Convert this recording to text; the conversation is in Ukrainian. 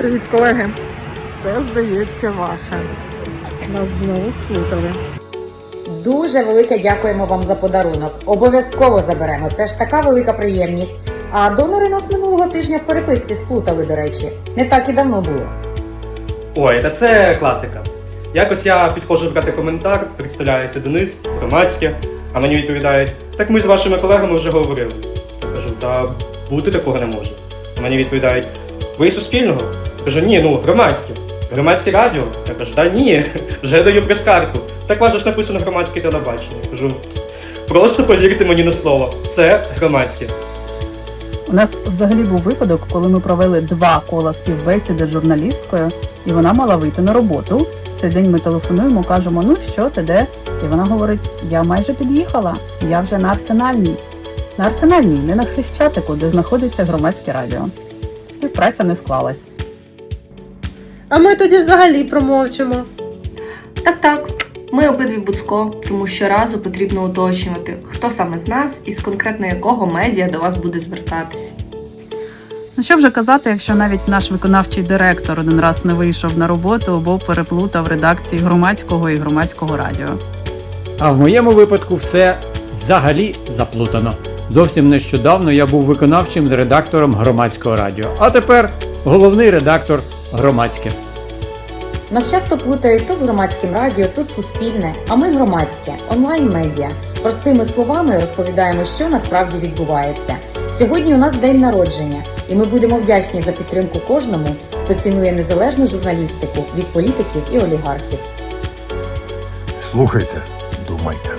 Привіт, колеги. Це здається ваше. Нас знову сплутали. Дуже велике дякуємо вам за подарунок. Обов'язково заберемо. Це ж така велика приємність. А донори нас минулого тижня в переписці сплутали, до речі. Не так і давно було. Ой, та це класика. Якось я підходжу брати коментар, представляється Денис, громадське, а мені відповідають, так ми з вашими колегами вже говорили. Я кажу, та бути такого не може. А мені відповідають, ви із Суспільного? Я кажу, ні, ну громадське. Громадське радіо? Я кажу, та ні, вже даю прес-карту. Так вас ж написано громадське телебачення. Я кажу, просто повірте мені на слово, це громадське. У нас взагалі був випадок, коли ми провели два кола співбесіди з журналісткою, і вона мала вийти на роботу. В цей день ми телефонуємо, кажемо: ну що ти де? І вона говорить: Я майже під'їхала, я вже на арсенальній. На арсенальній, не на хрещатику, де знаходиться громадське радіо. Співпраця не склалась. А ми тоді взагалі промовчимо. Так, так. Ми обидві Буцко, тому щоразу потрібно уточнювати, хто саме з нас і з конкретно якого медіа до вас буде звертатись. Ну що вже казати, якщо навіть наш виконавчий директор один раз не вийшов на роботу або переплутав редакції громадського і громадського радіо. А в моєму випадку все взагалі заплутано. Зовсім нещодавно я був виконавчим редактором громадського радіо, а тепер головний редактор громадське. Нас часто плутають то з громадським радіо, то з суспільне, а ми громадське, онлайн-медіа. Простими словами розповідаємо, що насправді відбувається. Сьогодні у нас день народження, і ми будемо вдячні за підтримку кожному, хто цінує незалежну журналістику від політиків і олігархів. Слухайте, думайте.